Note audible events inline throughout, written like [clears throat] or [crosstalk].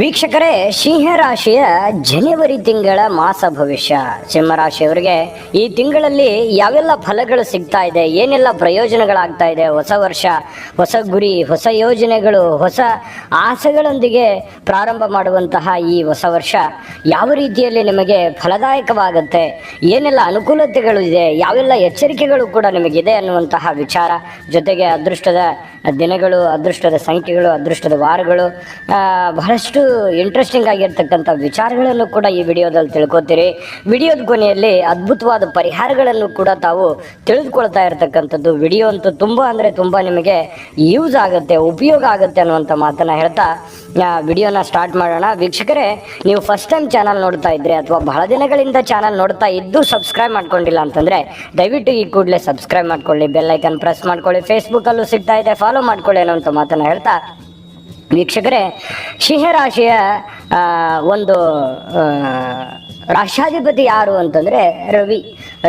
ವೀಕ್ಷಕರೇ, ಸಿಂಹ ರಾಶಿಯ ಜನವರಿ ತಿಂಗಳ ಮಾಸ ಭವಿಷ್ಯ. ಸಿಂಹರಾಶಿಯವರಿಗೆ ಈ ತಿಂಗಳಲ್ಲಿ ಯಾವೆಲ್ಲ ಫಲಗಳು ಸಿಗ್ತಾ ಇದೆ, ಏನೆಲ್ಲ ಪ್ರಯೋಜನಗಳಾಗ್ತಾ ಇದೆ, ಹೊಸ ವರ್ಷ, ಹೊಸ ಗುರಿ, ಹೊಸ ಯೋಜನೆಗಳು, ಹೊಸ ಆಸೆಗಳೊಂದಿಗೆ ಪ್ರಾರಂಭ ಮಾಡುವಂತಹ ಈ ಹೊಸ ವರ್ಷ ಯಾವ ರೀತಿಯಲ್ಲಿ ನಿಮಗೆ ಫಲದಾಯಕವಾಗುತ್ತೆ, ಏನೆಲ್ಲ ಅನುಕೂಲತೆಗಳು ಇದೆ, ಯಾವೆಲ್ಲ ಎಚ್ಚರಿಕೆಗಳು ಕೂಡ ನಿಮಗಿದೆ ಅನ್ನುವಂತಹ ವಿಚಾರ ಜೊತೆಗೆ ಅದೃಷ್ಟದ ದಿನಗಳು, ಅದೃಷ್ಟದ ಸಂಖ್ಯೆಗಳು, ಅದೃಷ್ಟದ ವಾರಗಳು ಬಹಳಷ್ಟು ಇಂಟ್ರೆಸ್ಟಿಂಗ್ ಆಗಿರ್ತಕ್ಕಂಥ ವಿಚಾರಗಳನ್ನು ಕೂಡ ಈ ವಿಡಿಯೋದಲ್ಲಿ ತಿಳ್ಕೊತೀರಿ. ವಿಡಿಯೋದ ಕೊನೆಯಲ್ಲಿ ಅದ್ಭುತವಾದ ಪರಿಹಾರಗಳನ್ನು ಕೂಡ ತಾವು ತಿಳಿದುಕೊಳ್ತಾ ಇರತಕ್ಕಂಥದ್ದು. ವಿಡಿಯೋ ಅಂತೂ ತುಂಬ ಅಂದರೆ ತುಂಬ ನಿಮಗೆ ಯೂಸ್ ಆಗುತ್ತೆ, ಉಪಯೋಗ ಆಗುತ್ತೆ ಅನ್ನುವಂಥ ಮಾತನ್ನು ಹೇಳ್ತಾ ವಿಡಿಯೋನ ಸ್ಟಾರ್ಟ್ ಮಾಡೋಣ. ವೀಕ್ಷಕರೇ, ನೀವು ಫಸ್ಟ್ ಟೈಮ್ ಚಾನಲ್ ನೋಡ್ತಾ ಇದ್ರೆ ಅಥವಾ ಬಹಳ ದಿನಗಳಿಂದ ಚಾನಲ್ ನೋಡ್ತಾ ಇದ್ದು ಸಬ್ಸ್ಕ್ರೈಬ್ ಮಾಡ್ಕೊಂಡಿಲ್ಲ ಅಂತಂದ್ರೆ, ದಯವಿಟ್ಟು ಈ ಕೂಡಲೇ ಸಬ್ಸ್ಕ್ರೈಬ್ ಮಾಡ್ಕೊಳ್ಳಿ ಬೆಲ್ಲೈಕನ್ ಪ್ರೆಸ್ ಮಾಡ್ಕೊಳ್ಳಿ ಫೇಸ್ಬುಕ್ಕಲ್ಲೂ ಸಿಗ್ತಾ ಇದೆ ಫಾಲೋ ಮಾಡ್ಕೊಳ್ಳಿ ಅಂತ ಮಾತನ್ನು ಹೇಳ್ತಾ, ವೀಕ್ಷಕರೇ, ಸಿಂಹರಾಶಿಯ ಒಂದು ರಾಷ್ಟ್ರಾಧಿಪತಿ ಯಾರು ಅಂತಂದರೆ ರವಿ.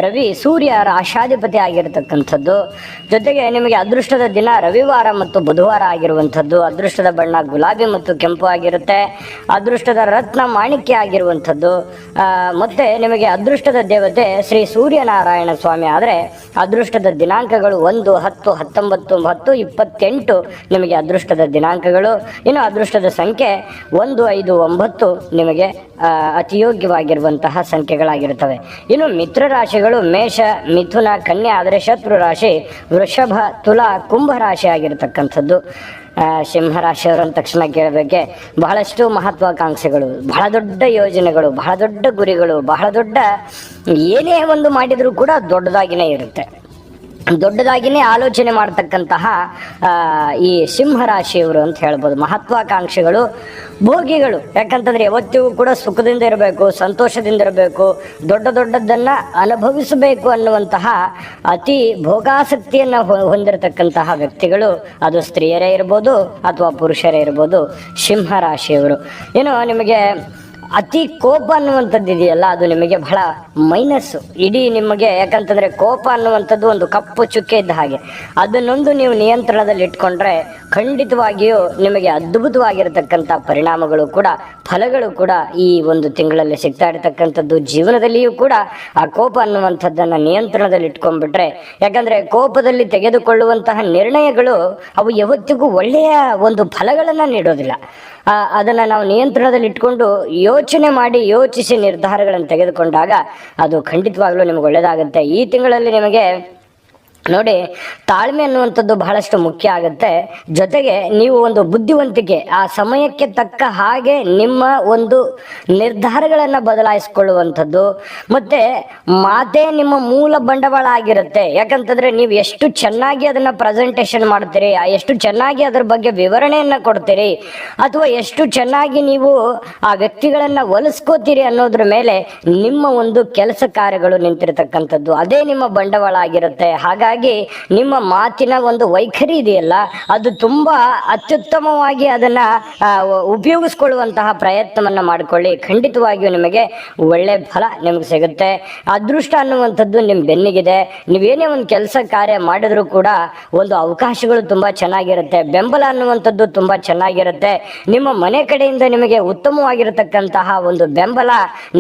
ರವಿ ಸೂರ್ಯ ರಾಶಾಧಿಪತಿ ಆಗಿರತಕ್ಕಂಥದ್ದು. ಜೊತೆಗೆ ನಿಮಗೆ ಅದೃಷ್ಟದ ದಿನ ರವಿವಾರ ಮತ್ತು ಬುಧವಾರ ಆಗಿರುವಂಥದ್ದು. ಅದೃಷ್ಟದ ಬಣ್ಣ ಗುಲಾಬಿ ಮತ್ತು ಕೆಂಪು ಆಗಿರುತ್ತೆ. ಅದೃಷ್ಟದ ರತ್ನ ಮಾಣಿಕ್ಯ ಆಗಿರುವಂಥದ್ದು. ಮತ್ತೆ ನಿಮಗೆ ಅದೃಷ್ಟದ ದೇವತೆ ಶ್ರೀ ಸೂರ್ಯನಾರಾಯಣ ಸ್ವಾಮಿ. ಆದರೆ ಅದೃಷ್ಟದ ದಿನಾಂಕಗಳು ಒಂದು, ಹತ್ತು, ಹತ್ತೊಂಬತ್ತು, ಹತ್ತು, ಇಪ್ಪತ್ತೆಂಟು ನಿಮಗೆ ಅದೃಷ್ಟದ ದಿನಾಂಕಗಳು. ಇನ್ನು ಅದೃಷ್ಟದ ಸಂಖ್ಯೆ ಒಂದು, ಐದು, ಒಂಬತ್ತು ನಿಮಗೆ ಅತಿಯೋಗ್ಯವಾಗಿರುವಂತಹ ಸಂಖ್ಯೆಗಳಾಗಿರುತ್ತವೆ. ಇನ್ನು ಮಿತ್ರ ರಾಶಿಗಳು ಮೇಷ, ಮಿಥುನ, ಕನ್ಯಾ, ಆದರೆ ಶತ್ರು ರಾಶಿ, ವೃಷಭ, ತುಲಾ, ಕುಂಭ ರಾಶಿ ಆಗಿರತಕ್ಕಂಥದ್ದು. ಸಿಂಹ ಸಿಂಹರಾಶಿಯವರು ಅಂದ ತಕ್ಷಣ ಕೇಳಬೇಕೆ. ಬಹಳಷ್ಟು ಮಹತ್ವಾಕಾಂಕ್ಷೆಗಳು, ಬಹಳ ದೊಡ್ಡ ಯೋಜನೆಗಳು, ಬಹಳ ದೊಡ್ಡ ಗುರಿಗಳು, ಬಹಳ ದೊಡ್ಡ ಏನೇ ಒಂದು ಮಾಡಿದರೂ ಕೂಡ ದೊಡ್ಡದಾಗಿನೇ ಇರುತ್ತೆ. ದೊಡ್ಡದಾಗಿನೇ ಆಲೋಚನೆ ಮಾಡತಕ್ಕಂತಹ ಈ ಈ ಸಿಂಹರಾಶಿಯವರು ಅಂತ ಹೇಳ್ಬೋದು. ಮಹತ್ವಾಕಾಂಕ್ಷೆಗಳು, ಭೋಗಿಗಳು. ಯಾಕಂತಂದ್ರೆ ಯಾವತ್ತಿಗೂ ಕೂಡ ಸುಖದಿಂದ ಇರಬೇಕು, ಸಂತೋಷದಿಂದ ಇರಬೇಕು, ದೊಡ್ಡ ದೊಡ್ಡದನ್ನ ಅನುಭವಿಸಬೇಕು ಅನ್ನುವಂತಹ ಅತಿ ಭೋಗಾಸಕ್ತಿಯನ್ನು ಹೊಂದಿರತಕ್ಕಂತಹ ವ್ಯಕ್ತಿಗಳು. ಅದು ಸ್ತ್ರೀಯರೇ ಇರ್ಬೋದು ಅಥವಾ ಪುರುಷರೇ ಇರ್ಬೋದು ಸಿಂಹರಾಶಿಯವರು ಏನು ನಿಮಗೆ ಅತಿ ಕೋಪ ಅನ್ನುವಂಥದ್ದು ಇದೆಯಲ್ಲ, ಅದು ನಿಮಗೆ ಬಹಳ ಮೈನಸ್ ಇಡೀ ನಿಮಗೆ ಯಾಕಂತಂದ್ರೆ ಕೋಪ ಅನ್ನುವಂಥದ್ದು ಒಂದು ಕಪ್ಪು ಚುಕ್ಕೆ ಇದ್ದ ಹಾಗೆ. ಅದನ್ನೊಂದು ನೀವು ನಿಯಂತ್ರಣದಲ್ಲಿ ಇಟ್ಕೊಂಡ್ರೆ ಖಂಡಿತವಾಗಿಯೂ ನಿಮಗೆ ಅದ್ಭುತವಾಗಿರತಕ್ಕಂಥ ಪರಿಣಾಮಗಳು ಕೂಡ, ಫಲಗಳು ಕೂಡ ಈ ಒಂದು ತಿಂಗಳಲ್ಲಿ ಸಿಗ್ತಾ ಇರತಕ್ಕಂಥದ್ದು. ಜೀವನದಲ್ಲಿಯೂ ಕೂಡ ಆ ಕೋಪ ಅನ್ನುವಂಥದ್ದನ್ನು ನಿಯಂತ್ರಣದಲ್ಲಿ ಇಟ್ಕೊಂಡ್ಬಿಟ್ರೆ, ಯಾಕಂದ್ರೆ ಕೋಪದಲ್ಲಿ ತೆಗೆದುಕೊಳ್ಳುವಂತಹ ನಿರ್ಣಯಗಳು ಅವು ಯಾವತ್ತಿಗೂ ಒಳ್ಳೆಯ ಒಂದು ಫಲಗಳನ್ನು ನೀಡೋದಿಲ್ಲ. ಅದನ್ನ ನಾವು ನಿಯಂತ್ರಣದಲ್ಲಿ ಇಟ್ಕೊಂಡು ಯೋಚನೆ ಮಾಡಿ ಯೋಚಿಸಿ ನಿರ್ಧಾರಗಳನ್ನು ತೆಗೆದುಕೊಂಡಾಗ ಅದು ಖಂಡಿತವಾಗ್ಲೂ ನಿಮ್ಗೆ ಒಳ್ಳೇದಾಗುತ್ತೆ ಈ ತಿಂಗಳಲ್ಲಿ ನಿಮಗೆ ನೋಡಿ, ತಾಳ್ಮೆ ಅನ್ನುವಂಥದ್ದು ಬಹಳಷ್ಟು ಮುಖ್ಯ ಆಗುತ್ತೆ. ಜೊತೆಗೆ ನೀವು ಒಂದು ಬುದ್ಧಿವಂತಿಕೆ, ಆ ಸಮಯಕ್ಕೆ ತಕ್ಕ ಹಾಗೆ ನಿಮ್ಮ ಒಂದು ನಿರ್ಧಾರಗಳನ್ನು ಬದಲಾಯಿಸಿಕೊಳ್ಳುವಂಥದ್ದು. ಮತ್ತೆ ಮಾತೇ ನಿಮ್ಮ ಮೂಲ ಬಂಡವಾಳ ಆಗಿರುತ್ತೆ ಯಾಕಂತಂದ್ರೆ ನೀವು ಎಷ್ಟು ಚೆನ್ನಾಗಿ ಅದನ್ನ ಪ್ರೆಸೆಂಟೇಷನ್ ಮಾಡ್ತೀರಿ ಎಷ್ಟು ಚೆನ್ನಾಗಿ ಅದರ ಬಗ್ಗೆ ವಿವರಣೆಯನ್ನು ಕೊಡ್ತೀರಿ, ಅಥವಾ ಎಷ್ಟು ಚೆನ್ನಾಗಿ ನೀವು ಆ ವ್ಯಕ್ತಿಗಳನ್ನ ಒಲಿಸ್ಕೋತೀರಿ ಅನ್ನೋದ್ರ ಮೇಲೆ ನಿಮ್ಮ ಒಂದು ಕೆಲಸ ಕಾರ್ಯಗಳು ನಿಂತಿರತಕ್ಕಂಥದ್ದು. ಅದೇ ನಿಮ್ಮ ಬಂಡವಾಳ ಆಗಿರುತ್ತೆ. ಹಾಗಾಗಿ ನಿಮ್ಮ ಮಾತಿನ ಒಂದು ವೈಖರಿ ಇದೆಯಲ್ಲ, ಅದು ತುಂಬಾ ಅತ್ಯುತ್ತಮವಾಗಿ ಅದನ್ನ ಉಪಯೋಗಿಸ್ಕೊಳ್ಳುವಂತಹ ಪ್ರಯತ್ನವನ್ನ ಮಾಡಿಕೊಳ್ಳಿ. ಖಂಡಿತವಾಗಿಯೂ ನಿಮಗೆ ಒಳ್ಳೆ ಫಲ ನಿಮ್ಗೆ ಸಿಗುತ್ತೆ. ಅದೃಷ್ಟ ಅನ್ನುವಂಥದ್ದು ನಿಮ್ಮ ಬೆನ್ನಿಗಿದೆ. ನೀವೇನೇ ಒಂದು ಕೆಲಸ ಕಾರ್ಯ ಮಾಡಿದ್ರು ಕೂಡ ಒಂದು ಅವಕಾಶಗಳು ತುಂಬಾ ಚೆನ್ನಾಗಿರುತ್ತೆ. ಬೆಂಬಲ ಅನ್ನುವಂಥದ್ದು ತುಂಬಾ ಚೆನ್ನಾಗಿರುತ್ತೆ. ನಿಮ್ಮ ಮನೆ ಕಡೆಯಿಂದ ನಿಮಗೆ ಉತ್ತಮವಾಗಿರತಕ್ಕಂತಹ ಒಂದು ಬೆಂಬಲ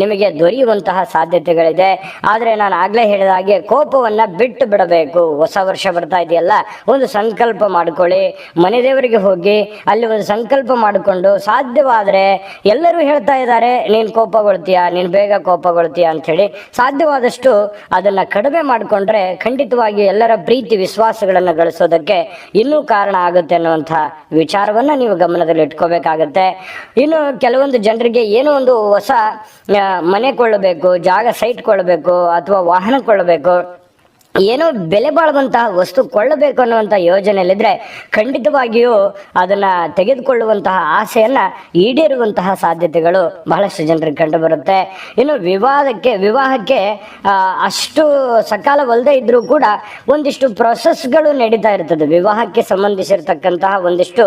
ನಿಮಗೆ ದೊರೆಯುವಂತಹ ಸಾಧ್ಯತೆಗಳಿದೆ. ಆದರೆ ನಾನು ಆಗ್ಲೇ ಹೇಳಿದ ಹಾಗೆ ಕೋಪವನ್ನ ಬಿಟ್ಟು ಬಿಡಬೇಕು. ಹೊಸ ವರ್ಷ ಬರ್ತಾ ಇದೆಯಲ್ಲ, ಒಂದು ಸಂಕಲ್ಪ ಮಾಡ್ಕೊಳ್ಳಿ. ಮನೆ ದೇವರಿಗೆ ಹೋಗಿ ಅಲ್ಲಿ ಒಂದು ಸಂಕಲ್ಪ ಮಾಡಿಕೊಂಡು, ಸಾಧ್ಯವಾದರೆ ಎಲ್ಲರೂ ಹೇಳ್ತಾ ಇದ್ದಾರೆ, ನೀನು ಕೋಪಗೊಳ್ತೀಯ, ನೀನು ಬೇಗ ಕೋಪಗೊಳ್ತೀಯ ಅಂಥೇಳಿ. ಸಾಧ್ಯವಾದಷ್ಟು ಅದನ್ನ ಕಡಿಮೆ ಮಾಡಿಕೊಂಡ್ರೆ ಖಂಡಿತವಾಗಿ ಎಲ್ಲರ ಪ್ರೀತಿ, ವಿಶ್ವಾಸಗಳನ್ನು ಗಳಿಸೋದಕ್ಕೆ ಇನ್ನೂ ಕಾರಣ ಆಗುತ್ತೆ ಅನ್ನುವಂಥ ವಿಚಾರವನ್ನು ನೀವು ಗಮನದಲ್ಲಿ ಇಟ್ಕೋಬೇಕಾಗತ್ತೆ. ಇನ್ನು ಕೆಲವೊಂದು ಜನರಿಗೆ ಏನೋ ಒಂದು ಹೊಸ ಮನೆ ಕೊಳ್ಳಬೇಕು, ಜಾಗ ಸೈಟ್ ಕೊಳ್ಳಬೇಕು, ಅಥವಾ ವಾಹನ ಕೊಳ್ಳಬೇಕು. ಏನೋ ಬೆಲೆ ಬಾಳುವಂತಹ ವಸ್ತು ಕೊಳ್ಳಬೇಕು ಅನ್ನುವಂಥ ಯೋಜನೆಯಲ್ಲಿದ್ರೆ ಖಂಡಿತವಾಗಿಯೂ ಅದನ್ನ ತೆಗೆದುಕೊಳ್ಳುವಂತಹ ಆಸೆಯನ್ನ ಈಡೇರುವಂತಹ ಸಾಧ್ಯತೆಗಳು ಬಹಳಷ್ಟು ಜನರಿಗೆ ಕಂಡು ಬರುತ್ತೆ ಇನ್ನು ವಿವಾದಕ್ಕೆ, ವಿವಾಹಕ್ಕೆ ಅಷ್ಟು ಸಕಾಲವಲ್ಲದೆ ಇದ್ರೂ ಕೂಡ ಒಂದಿಷ್ಟು ಪ್ರೊಸೆಸ್ಗಳು ನಡೀತಾ ಇರ್ತದೆ. ವಿವಾಹಕ್ಕೆ ಸಂಬಂಧಿಸಿರ್ತಕ್ಕಂತಹ ಒಂದಿಷ್ಟು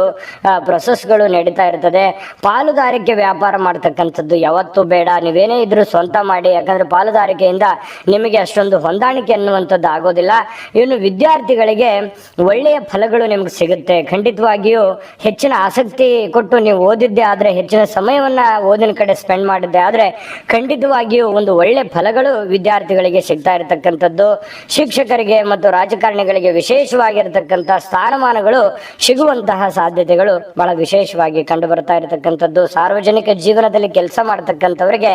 ಪ್ರೊಸೆಸ್ಗಳು ನಡೀತಾ ಇರ್ತದೆ. ಪಾಲುದಾರಿಕೆ ವ್ಯಾಪಾರ ಮಾಡ್ತಕ್ಕಂಥದ್ದು ಯಾವತ್ತೂ ಬೇಡ. ನೀವೇನೇ ಇದ್ರೂ ಸ್ವಂತ ಮಾಡಿ, ಯಾಕಂದ್ರೆ ಪಾಲುದಾರಿಕೆಯಿಂದ ನಿಮಗೆ ಅಷ್ಟೊಂದು ಹೊಂದಾಣಿಕೆ ಅನ್ನುವಂಥದ್ದು ಆಗೋದಿಲ್ಲ. ಇನ್ನು ವಿದ್ಯಾರ್ಥಿಗಳಿಗೆ ಒಳ್ಳೆಯ ಫಲಗಳು ನಿಮ್ಗೆ ಸಿಗುತ್ತೆ. ಖಂಡಿತವಾಗಿಯೂ ಹೆಚ್ಚಿನ ಆಸಕ್ತಿ ಕೊಟ್ಟು ನೀವು ಓದಿದ್ದೆ ಆದರೆ ಹೆಚ್ಚಿನ ಸಮಯವನ್ನ ಓದಿನ ಕಡೆ ಸ್ಪೆಂಡ್ ಮಾಡಿದ್ದೆ ಆದರೆ ಖಂಡಿತವಾಗಿಯೂ ಒಂದು ಒಳ್ಳೆ ಫಲಗಳು ವಿದ್ಯಾರ್ಥಿಗಳಿಗೆ ಸಿಗ್ತಾ ಇರತಕ್ಕಂಥದ್ದು. ಶಿಕ್ಷಕರಿಗೆ ಮತ್ತು ರಾಜಕಾರಣಿಗಳಿಗೆ ವಿಶೇಷವಾಗಿರತಕ್ಕಂಥ ಸ್ಥಾನಮಾನಗಳು ಸಿಗುವಂತಹ ಸಾಧ್ಯತೆಗಳು ಬಹಳ ವಿಶೇಷವಾಗಿ ಕಂಡು ಬರ್ತಾ ಇರತಕ್ಕಂಥದ್ದು. ಸಾರ್ವಜನಿಕ ಜೀವನದಲ್ಲಿ ಕೆಲಸ ಮಾಡತಕ್ಕಂಥವರಿಗೆ,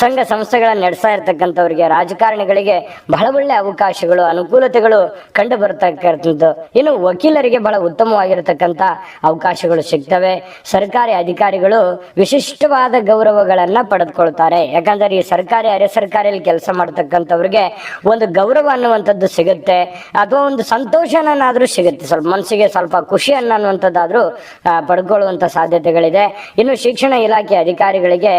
ಸಂಘ ಸಂಸ್ಥೆಗಳನ್ನು ನಡೆಸ್ತಾ ಇರತಕ್ಕಂಥವರಿಗೆ, ರಾಜಕಾರಣಿಗಳಿಗೆ ಬಹಳ ಒಳ್ಳೆ ಅವಕಾಶಗಳು ಅನುಕೂಲತೆಗಳು ಕಂಡು ಬರ್ತಕ್ಕಂಥದ್ದು. ಇನ್ನು ವಕೀಲರಿಗೆ ಬಹಳ ಉತ್ತಮವಾಗಿರತಕ್ಕಂಥ ಅವಕಾಶಗಳು ಸಿಗ್ತವೆ. ಸರ್ಕಾರಿ ಅಧಿಕಾರಿಗಳು ವಿಶಿಷ್ಟವಾದ ಗೌರವಗಳನ್ನ ಪಡೆದುಕೊಳ್ತಾರೆ. ಯಾಕಂದ್ರೆ ಈ ಸರ್ಕಾರಿ ಅರೆ ಸರ್ಕಾರಿಯಲ್ಲಿ ಕೆಲಸ ಮಾಡ್ತಕ್ಕಂಥವ್ರಿಗೆ ಒಂದು ಗೌರವ ಅನ್ನುವಂಥದ್ದು ಸಿಗುತ್ತೆ. ಅಥವಾ ಒಂದು ಸಂತೋಷನಾದ್ರೂ ಸಿಗುತ್ತೆ. ಸ್ವಲ್ಪ ಮನಸ್ಸಿಗೆ ಸ್ವಲ್ಪ ಖುಷಿಯನ್ನು ಅನ್ನುವಂಥದ್ದಾದ್ರೂ ಪಡ್ಕೊಳ್ಳುವಂಥ ಸಾಧ್ಯತೆಗಳಿದೆ. ಇನ್ನು ಶಿಕ್ಷಣ ಇಲಾಖೆ ಅಧಿಕಾರಿಗಳಿಗೆ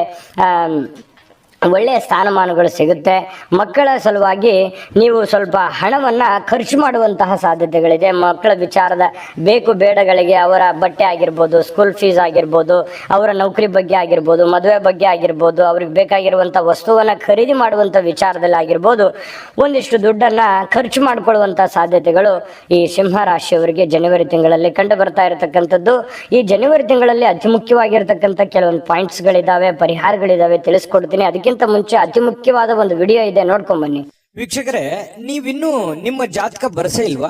ಒಳ್ಳೆಯ ಸ್ಥಾನಮಾನಗಳು ಸಿಗುತ್ತೆ. ಮಕ್ಕಳ ಸಲುವಾಗಿ ನೀವು ಸ್ವಲ್ಪ ಹಣವನ್ನು ಖರ್ಚು ಮಾಡುವಂತಹ ಸಾಧ್ಯತೆಗಳಿದೆ. ಮಕ್ಕಳ ವಿಚಾರದ ಬೇಕು ಬೇಡಗಳಿಗೆ ಅವರ ಬಟ್ಟೆ ಆಗಿರ್ಬೋದು ಸ್ಕೂಲ್ ಫೀಸ್ ಆಗಿರ್ಬೋದು, ಅವರ ನೌಕರಿ ಬಗ್ಗೆ ಆಗಿರ್ಬೋದು, ಮದುವೆ ಬಗ್ಗೆ ಆಗಿರ್ಬೋದು, ಅವ್ರಿಗೆ ಬೇಕಾಗಿರುವಂಥ ವಸ್ತುವನ್ನು ಖರೀದಿ ಮಾಡುವಂಥ ವಿಚಾರದಲ್ಲಿ ಆಗಿರ್ಬೋದು, ಒಂದಿಷ್ಟು ದುಡ್ಡನ್ನು ಖರ್ಚು ಮಾಡಿಕೊಳ್ಳುವಂಥ ಸಾಧ್ಯತೆಗಳು ಈ ಸಿಂಹ ರಾಶಿಯವರಿಗೆ ಜನವರಿ ತಿಂಗಳಲ್ಲಿ ಕಂಡು ಬರ್ತಾ ಇರತಕ್ಕಂಥದ್ದು. ಈ ಜನವರಿ ತಿಂಗಳಲ್ಲಿ ಅತಿ ಮುಖ್ಯವಾಗಿರ್ತಕ್ಕಂಥ ಕೆಲವೊಂದು ಪಾಯಿಂಟ್ಸ್ಗಳಿದ್ದಾವೆ ಪರಿಹಾರಗಳಿದ್ದಾವೆ ತಿಳಿಸ್ಕೊಡ್ತೀನಿ. ಅದಕ್ಕಿಂತ ಮುಂಚೆ ಅತಿ ಮುಖ್ಯವಾದ ಒಂದು ವಿಡಿಯೋ ಇದೆ, ನೋಡ್ಕೊಂಡ್ ಬನ್ನಿ. ವೀಕ್ಷಕರೇ, ನೀವಿನ್ನೂ ನಿಮ್ಮ ಜಾತಕ ಬರಸೇ ಇಲ್ವಾ?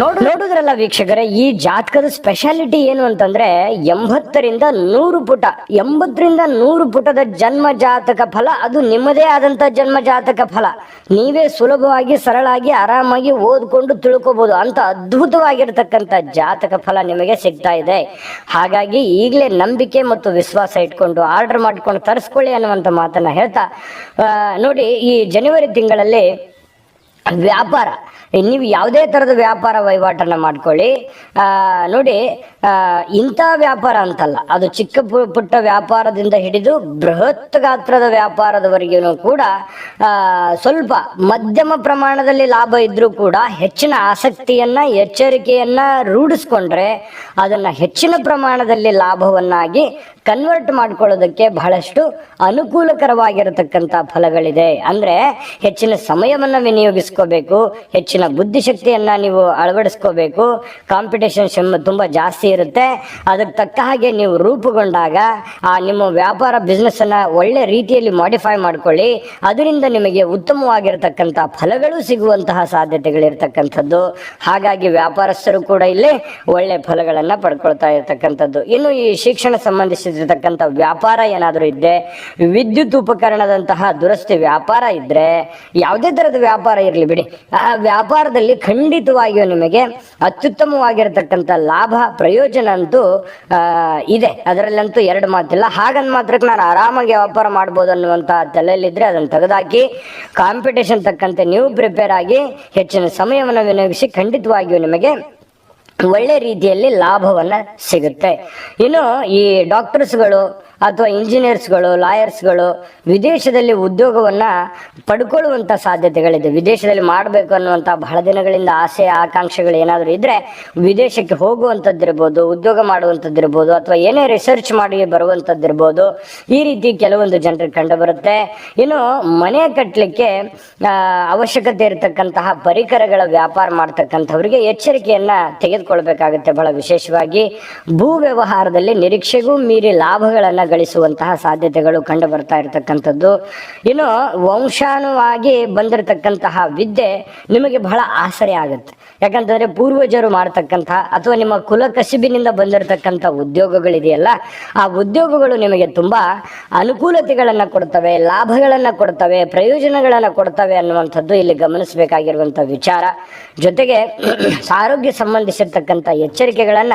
ನೋಡು ನೋಡುದ್ರಲ್ಲ ವೀಕ್ಷಕರೇ, ಈ ಜಾತಕದ ಸ್ಪೆಷಾಲಿಟಿ ಏನು ಅಂತಂದ್ರೆ ಎಂಬತ್ತರಿಂದ ನೂರು ಪುಟ, ಎಂಬತ್ತರಿಂದ ನೂರು ಪುಟದ ಜನ್ಮ ಜಾತಕ ಫಲ, ಅದು ನಿಮ್ಮದೇ ಆದಂತ ಜನ್ಮ ಜಾತಕ ಫಲ. ನೀವೇ ಸುಲಭವಾಗಿ, ಸರಳಾಗಿ, ಆರಾಮಾಗಿ ಓದ್ಕೊಂಡು ತಿಳ್ಕೊಬಹುದು ಅಂತ ಅದ್ಭುತವಾಗಿರ್ತಕ್ಕಂಥ ಜಾತಕ ಫಲ ನಿಮಗೆ ಸಿಗ್ತಾ ಇದೆ. ಹಾಗಾಗಿ ಈಗಲೇ ನಂಬಿಕೆ ಮತ್ತು ವಿಶ್ವಾಸ ಇಟ್ಕೊಂಡು ಆರ್ಡರ್ ಮಾಡ್ಕೊಂಡು ತರಿಸ್ಕೊಳ್ಳಿ ಅನ್ನುವಂಥ ಮಾತನ್ನ ಹೇಳ್ತಾ ನೋಡಿ, ಈ ಜನವರಿ ತಿಂಗಳಲ್ಲಿ ವ್ಯಾಪಾರ. ನೀವು ಯಾವುದೇ ಥರದ ವ್ಯಾಪಾರ ವಹಿವಾಟನ್ನ ಮಾಡ್ಕೊಳ್ಳಿ. ನೋಡಿ ಇಂಥ ವ್ಯಾಪಾರ ಅಂತಲ್ಲ, ಅದು ಚಿಕ್ಕ ಪುಟ್ಟ ವ್ಯಾಪಾರದಿಂದ ಹಿಡಿದು ಬೃಹತ್ ಗಾತ್ರದ ವ್ಯಾಪಾರದವರೆಗೂ ಕೂಡ ಸ್ವಲ್ಪ ಮಧ್ಯಮ ಪ್ರಮಾಣದಲ್ಲಿ ಲಾಭ ಇದ್ರೂ ಕೂಡ ಹೆಚ್ಚಿನ ಆಸಕ್ತಿಯನ್ನ, ಎಚ್ಚರಿಕೆಯನ್ನು ರೂಢಿಸ್ಕೊಂಡ್ರೆ ಅದನ್ನ ಹೆಚ್ಚಿನ ಪ್ರಮಾಣದಲ್ಲಿ ಲಾಭವನ್ನಾಗಿ ಕನ್ವರ್ಟ್ ಮಾಡ್ಕೊಳ್ಳೋದಕ್ಕೆ ಬಹಳಷ್ಟು ಅನುಕೂಲಕರವಾಗಿರತಕ್ಕಂಥ ಫಲಗಳಿದೆ. ಅಂದ್ರೆ ಹೆಚ್ಚಿನ ಸಮಯವನ್ನ ವಿನಿಯೋಗಿಸ್ಕೋಬೇಕು ಹೆಚ್ಚಿನ ಬುದ್ಧಿಶಕ್ತಿಯನ್ನ ನೀವು ಅಳವಡಿಸ್ಕೋಬೇಕು. ಕಾಂಪಿಟೇಷನ್ ತುಂಬಾ ಜಾಸ್ತಿ ಇರುತ್ತೆ. ಅದಕ್ಕೆ ತಕ್ಕ ಹಾಗೆ ನೀವು ರೂಪುಗೊಂಡಾಗ, ಆ ನಿಮ್ಮ ವ್ಯಾಪಾರ ಬಿಸ್ನೆಸ್ ಅನ್ನ ಒಳ್ಳೆ ರೀತಿಯಲ್ಲಿ ಮಾಡಿಫೈ ಮಾಡ್ಕೊಳ್ಳಿ. ಅದರಿಂದ ನಿಮಗೆ ಉತ್ತಮವಾಗಿರತಕ್ಕಂಥ ಫಲಗಳು ಸಿಗುವಂತಹ ಸಾಧ್ಯತೆಗಳಿರ್ತಕ್ಕಂಥದ್ದು. ಹಾಗಾಗಿ ವ್ಯಾಪಾರಸ್ಥರು ಕೂಡ ಇಲ್ಲಿ ಒಳ್ಳೆ ಫಲಗಳನ್ನ ಪಡ್ಕೊಳ್ತಾ ಇರತಕ್ಕಂಥದ್ದು. ಇನ್ನು ಈ ಶಿಕ್ಷಣ ಸಂಬಂಧಿಸಿರ್ತಕ್ಕಂಥ ವ್ಯಾಪಾರ ಏನಾದರೂ ಇದ್ದೆ ವಿದ್ಯುತ್ ಉಪಕರಣದಂತಹ ದುರಸ್ತಿ ವ್ಯಾಪಾರ ಇದ್ರೆ, ಯಾವುದೇ ತರದ ವ್ಯಾಪಾರ ಇರಲಿ ಬಿಡಿ. ಆ ವ್ಯಾಪಾರದಲ್ಲಿ ಖಂಡಿತವಾಗಿಯೂ ನಿಮಗೆ ಅತ್ಯುತ್ತಮವಾಗಿರತಕ್ಕಂಥ ಲಾಭ, ಪ್ರಯೋಜನ ಅಂತೂ ಇದೆ. ಅದರಲ್ಲಂತೂ ಎರಡು ಮಾತಿಲ್ಲ. ಹಾಗಂದ್ ಮಾತ್ರಕ್ಕೆ ನಾನು ಆರಾಮಾಗಿ ವ್ಯಾಪಾರ ಮಾಡ್ಬೋದು ಅನ್ನುವಂಥ ತಲೆಯಲ್ಲಿದ್ದರೆ ಅದನ್ನು ತೆಗೆದಾಕಿ ಕಾಂಪಿಟೇಷನ್ ತಕ್ಕಂತೆ ನೀವು ಪ್ರಿಪೇರ್ ಆಗಿ ಹೆಚ್ಚಿನ ಸಮಯವನ್ನು ವಿನಿಯೋಗಿಸಿ ಖಂಡಿತವಾಗಿಯೂ ನಿಮಗೆ ಒಳ್ಳೆ ರೀತಿಯಲ್ಲಿ ಲಾಭವನ್ನ ಸಿಗುತ್ತೆ. ಇನ್ನು ಈ ಡಾಕ್ಟರ್ಸ್ಗಳು ಅಥವಾ ಇಂಜಿನಿಯರ್ಸ್ಗಳು, ಲಾಯರ್ಸ್ಗಳು ವಿದೇಶದಲ್ಲಿ ಉದ್ಯೋಗವನ್ನು ಪಡ್ಕೊಳ್ಳುವಂಥ ಸಾಧ್ಯತೆಗಳಿದೆ. ವಿದೇಶದಲ್ಲಿ ಮಾಡಬೇಕು ಅನ್ನುವಂಥ ಬಹಳ ದಿನಗಳಿಂದ ಆಸೆ, ಆಕಾಂಕ್ಷೆಗಳು ಏನಾದರೂ ಇದ್ದರೆ ವಿದೇಶಕ್ಕೆ ಹೋಗುವಂಥದ್ದಿರ್ಬೋದು ಉದ್ಯೋಗ ಮಾಡುವಂಥದ್ದಿರ್ಬೋದು ಅಥವಾ ಏನೇ ರಿಸರ್ಚ್ ಮಾಡಿ ಬರುವಂಥದ್ದಿರ್ಬೋದು ಈ ರೀತಿ ಕೆಲವೊಂದು ಜನರಿಗೆ ಕಂಡು ಬರುತ್ತೆ ಇನ್ನು ಮನೆ ಕಟ್ಟಲಿಕ್ಕೆ ಅವಶ್ಯಕತೆ ಇರತಕ್ಕಂತಹ ಪರಿಕರಗಳ ವ್ಯಾಪಾರ ಮಾಡ್ತಕ್ಕಂಥವ್ರಿಗೆ ಎಚ್ಚರಿಕೆಯನ್ನು ತೆಗೆದುಕೊಳ್ಬೇಕಾಗುತ್ತೆ ಬಹಳ ವಿಶೇಷವಾಗಿ. ಭೂ ವ್ಯವಹಾರದಲ್ಲಿ ನಿರೀಕ್ಷೆಗೂ ಮೀರಿ ಲಾಭಗಳನ್ನ ಗಳಿಸುವಂತಹ ಸಾಧ್ಯತೆಗಳು ಕಂಡು ಬರ್ತಾ ಇರತಕ್ಕಂಥದ್ದು. ಇನ್ನು ವಂಶಾನುವಾಗಿ ಬಂದಿರತಕ್ಕಂತಹ ವಿದ್ಯೆ ನಿಮಗೆ ಬಹಳ ಆಸರೆ ಆಗುತ್ತೆ. ಯಾಕಂತಂದ್ರೆ ಪೂರ್ವಜರು ಮಾಡ್ತಕ್ಕಂತಹ ಅಥವಾ ನಿಮ್ಮ ಕುಲ ಕಸಿಬಿನಿಂದ ಬಂದಿರತಕ್ಕಂಥ ಉದ್ಯೋಗಗಳಿದೆಯಲ್ಲ, ಆ ಉದ್ಯೋಗಗಳು ನಿಮಗೆ ತುಂಬಾ ಅನುಕೂಲತೆಗಳನ್ನ ಕೊಡ್ತವೆ, ಲಾಭಗಳನ್ನ ಕೊಡ್ತವೆ, ಪ್ರಯೋಜನಗಳನ್ನ ಕೊಡ್ತವೆ ಅನ್ನುವಂಥದ್ದು ಇಲ್ಲಿ ಗಮನಿಸಬೇಕಾಗಿರುವಂತಹ ವಿಚಾರ. ಜೊತೆಗೆ [clears throat] ಆರೋಗ್ಯ ಸಂಬಂಧಿಸಿರ್ತಕ್ಕಂಥ ಎಚ್ಚರಿಕೆಗಳನ್ನ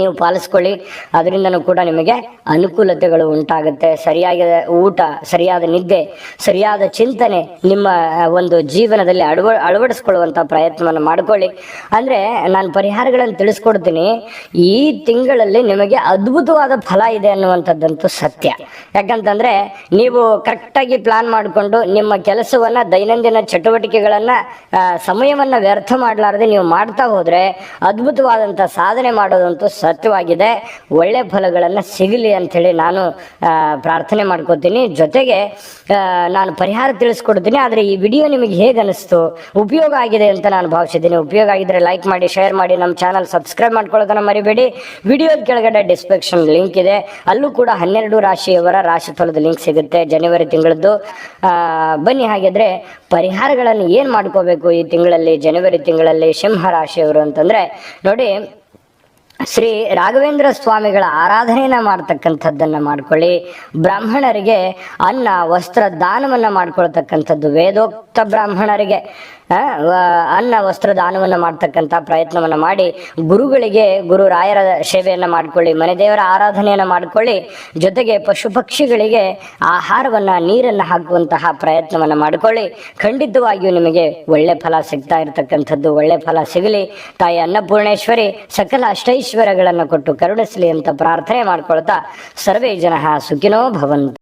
ನೀವು ಪಾಲಿಸ್ಕೊಳ್ಳಿ. ಅದರಿಂದನೂ ಕೂಡ ನಿಮಗೆ ಅನುಕೂಲತೆಗಳು ಉಂಟಾಗುತ್ತೆ. ಸರಿಯಾದ ಊಟ, ಸರಿಯಾದ ನಿದ್ದೆ, ಸರಿಯಾದ ಚಿಂತನೆ ನಿಮ್ಮ ಒಂದು ಜೀವನದಲ್ಲಿ ಅಳವ, ಅಳವಡಿಸ್ಕೊಳ್ಳುವಂಥ ಪ್ರಯತ್ನವನ್ನು ಮಾಡ್ಕೊಳ್ಳಿ. ಅಂದರೆ ನಾನು ಪರಿಹಾರಗಳನ್ನು ತಿಳಿಸ್ಕೊಡ್ತೀನಿ. ಈ ತಿಂಗಳಲ್ಲಿ ನಿಮಗೆ ಅದ್ಭುತವಾದ ಫಲ ಇದೆ ಅನ್ನುವಂಥದ್ದಂತೂ ಸತ್ಯ. ಯಾಕಂತಂದರೆ ನೀವು ಕರೆಕ್ಟಾಗಿ ಪ್ಲಾನ್ ಮಾಡಿಕೊಂಡು ನಿಮ್ಮ ಕೆಲಸವನ್ನು, ದೈನಂದಿನ ಚಟುವಟಿಕೆಗಳನ್ನು ಸಮಯವನ್ನು ವ್ಯರ್ಥ ಮಾಡಲಾರದೆ ನೀವು ಮಾಡ್ತಾ ಹೋದರೆ ಅದ್ಭುತವಾದಂಥ ಸಾಧನೆ ಮಾಡೋದಂತೂ ಸತ್ಯವಾಗಿದೆ. ಒಳ್ಳೆ ಫಲಗಳೆಲ್ಲ ಸಿಗಲಿ ಅಂಥೇಳಿ ನಾನು ಪ್ರಾರ್ಥನೆ ಮಾಡ್ಕೋತೀನಿ. ಜೊತೆಗೆ ನಾನು ಪರಿಹಾರ ತಿಳಿಸ್ಕೊಡ್ತೀನಿ. ಆದರೆ ಈ ವಿಡಿಯೋ ನಿಮಗೆ ಹೇಗೆ ಅನಿಸ್ತು? ಉಪಯೋಗ ಆಗಿದೆ ಅಂತ ನಾನು ಭಾವಿಸಿದ್ದೀನಿ. ಉಪಯೋಗ ಆಗಿದ್ರೆ ಲೈಕ್ ಮಾಡಿ, ಶೇರ್ ಮಾಡಿ, ನಮ್ಮ ಚಾನಲ್ ಸಬ್ಸ್ಕ್ರೈಬ್ ಮಾಡ್ಕೊಳ್ಳೋದನ್ನ ಮರಿಬೇಡಿ. ವಿಡಿಯೋದ ಕೆಳಗಡೆ ಡಿಸ್ಕ್ರಿಪ್ಷನ್ ಲಿಂಕ್ ಇದೆ. ಅಲ್ಲೂ ಕೂಡ ಹನ್ನೆರಡು ರಾಶಿಯವರ ರಾಶಿ ಫಲದ ಲಿಂಕ್ ಸಿಗುತ್ತೆ ಜನವರಿ ತಿಂಗಳದ್ದು. ಬನ್ನಿ ಹಾಗಿದ್ರೆ ಪರಿಹಾರಗಳನ್ನು ಏನು ಮಾಡ್ಕೋಬೇಕು ಈ ತಿಂಗಳಲ್ಲಿ, ಜನವರಿ ತಿಂಗಳಲ್ಲಿ, ಸಿಂಹ ರಾಶಿಯವರು ಅಂತಂದರೆ, ನೋಡಿ ಶ್ರೀ ರಾಘವೇಂದ್ರ ಸ್ವಾಮಿಗಳ ಆರಾಧನೆಯನ್ನ ಮಾಡ್ತಕ್ಕಂಥದ್ದನ್ನ ಮಾಡ್ಕೊಳ್ಳಿ. ಬ್ರಾಹ್ಮಣರಿಗೆ ಅನ್ನ ವಸ್ತ್ರ ದಾನವನ್ನ ಮಾಡ್ಕೊಳ್ತಕ್ಕಂಥದ್ದು ವೇದೋಕ್ತ ಬ್ರಾಹ್ಮಣರಿಗೆ. ಅನ್ನ, ವಸ್ತ್ರ ದಾನವನ್ನ ಮಾಡ್ತಕ್ಕಂಥ ಪ್ರಯತ್ನವನ್ನ ಮಾಡಿ ಗುರುಗಳಿಗೆ ಗುರು ರಾಯರ ಸೇವೆಯನ್ನ ಮಾಡ್ಕೊಳ್ಳಿ, ಮನೆ ದೇವರ ಆರಾಧನೆಯನ್ನ ಮಾಡ್ಕೊಳ್ಳಿ, ಜೊತೆಗೆ ಪಶು ಪಕ್ಷಿಗಳಿಗೆ ಆಹಾರವನ್ನ, ನೀರನ್ನ ಹಾಕುವಂತಹ ಪ್ರಯತ್ನವನ್ನ ಮಾಡ್ಕೊಳ್ಳಿ. ಖಂಡಿತವಾಗಿಯೂ ನಿಮಗೆ ಒಳ್ಳೆ ಫಲ ಸಿಗ್ತಾ ಇರತಕ್ಕಂಥದ್ದು, ಒಳ್ಳೆ ಫಲ ಸಿಗಲಿ. ತಾಯಿ ಅನ್ನಪೂರ್ಣೇಶ್ವರಿ, ಸಕಲ ಅಷ್ಟೈಶ್ವರ್ಯಗಳನ್ನು ಕೊಟ್ಟು ಕರುಣಿಸಲಿ ಅಂತ ಪ್ರಾರ್ಥನೆ ಮಾಡ್ಕೊಳ್ತಾ ಸರ್ವೇ ಜನ ಸುಖಿನೋ ಭವಂತು.